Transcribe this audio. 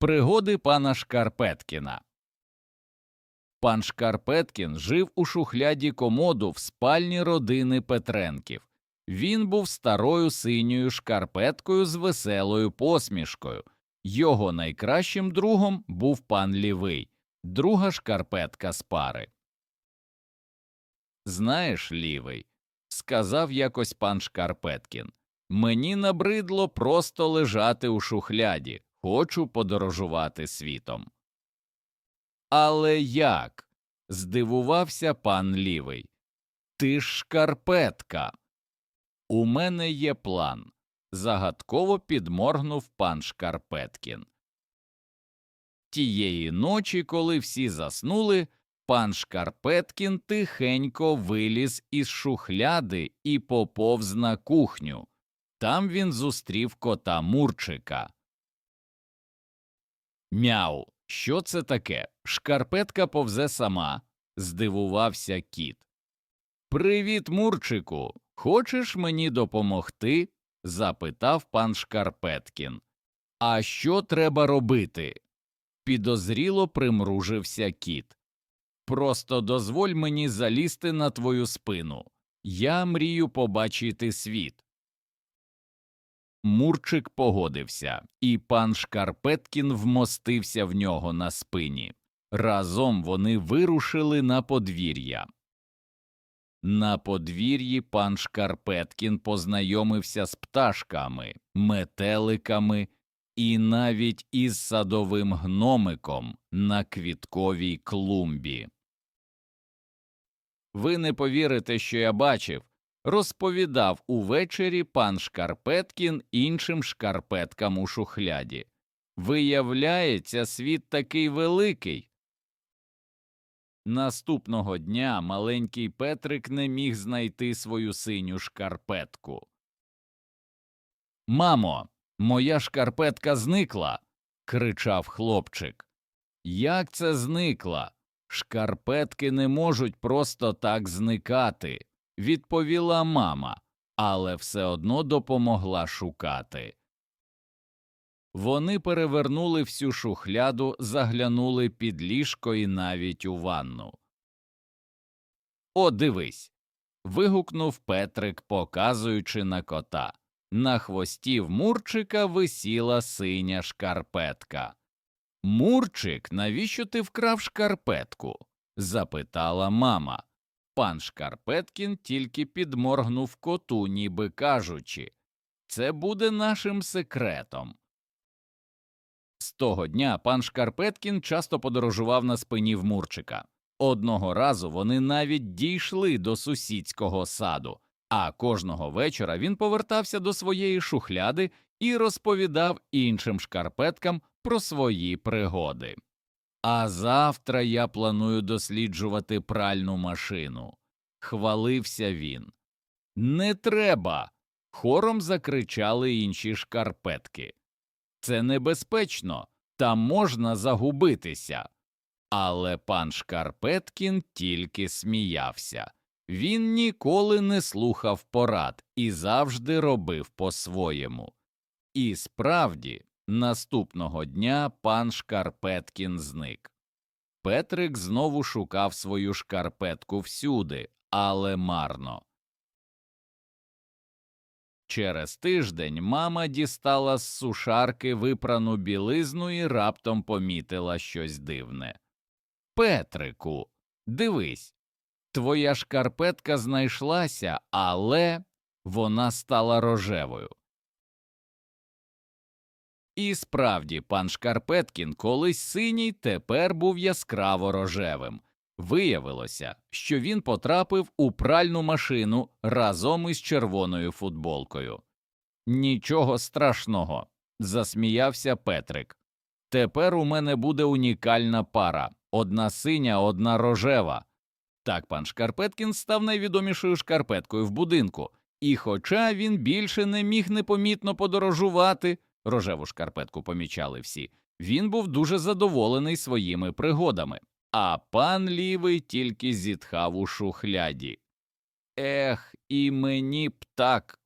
Пригоди пана Шкарпеткіна. Пан Шкарпеткін жив у шухляді комоду в спальні родини Петренків. Він був старою синьою шкарпеткою з веселою посмішкою. Його найкращим другом був пан Лівий, друга шкарпетка з пари. Знаєш, лівий, сказав якось пан Шкарпеткін, мені набридло просто лежати у шухляді, хочу подорожувати світом. Але як? здивувався пан лівий. Ти ж шкарпетка. У мене є план. загадково підморгнув пан Шкарпеткін. Тієї ночі, коли всі заснули, пан Шкарпеткін тихенько виліз із шухляди і поповз на кухню. Там він зустрів кота Мурчика. Мяу, що це таке? Шкарпетка повзе сама, здивувався кіт. Привіт, Мурчику. Хочеш мені допомогти? запитав пан Шкарпеткін. А що треба робити? Підозріло примружився кіт. Просто дозволь мені залізти на твою спину. Я мрію побачити світ. Мурчик погодився, і пан Шкарпеткін вмостився в нього на спині. Разом вони вирушили на подвір'я. На подвір'ї пан Шкарпеткін познайомився з пташками, метеликами і навіть із садовим гномиком на квітковій клумбі. Ви не повірите, що я бачив, розповідав увечері пан Шкарпеткін іншим шкарпеткам у шухляді. Виявляється, світ такий великий. Наступного дня маленький Петрик не міг знайти свою синю шкарпетку. Мамо, моя шкарпетка зникла. кричав хлопчик. Як це зникла? Шкарпетки не можуть просто так зникати, відповіла мама, але все одно допомогла шукати. Вони перевернули всю шухляду, заглянули під ліжко і навіть у ванну. О, дивись. вигукнув Петрик, показуючи на кота. На хвості в Мурчика висіла синя шкарпетка. Мурчик, навіщо ти вкрав шкарпетку? запитала мама. Пан Шкарпеткін тільки підморгнув коту, ніби кажучи це буде нашим секретом. З того дня пан Шкарпеткін часто подорожував на спині в Мурчика. Одного разу вони навіть дійшли до сусідського саду, а кожного вечора він повертався до своєї шухляди і розповідав іншим шкарпеткам про свої пригоди. А завтра я планую досліджувати пральну машину. Хвалився він. Не треба. хором закричали інші шкарпетки. Це небезпечно, там можна загубитися. Але пан Шкарпеткін тільки сміявся. Він ніколи не слухав порад і завжди робив по-своєму. І справді, наступного дня пан Шкарпеткін зник. Петрик знову шукав свою шкарпетку всюди, але марно. Через тиждень мама дістала з сушарки випрану білизну і раптом помітила щось дивне. Петрику, дивись, твоя шкарпетка знайшлася, але вона стала рожевою. І справді, пан Шкарпеткін, колись синій, тепер був яскраво рожевим. Виявилося, що він потрапив у пральну машину разом із червоною футболкою. Нічого страшного, засміявся Петрик. Тепер у мене буде унікальна пара одна синя, одна рожева. Так пан Шкарпеткін став найвідомішою шкарпеткою в будинку, і, хоча він більше не міг непомітно подорожувати, рожеву шкарпетку помічали всі, він був дуже задоволений своїми пригодами. А пан лівий тільки зітхав у шухляді. Ех, і мені б так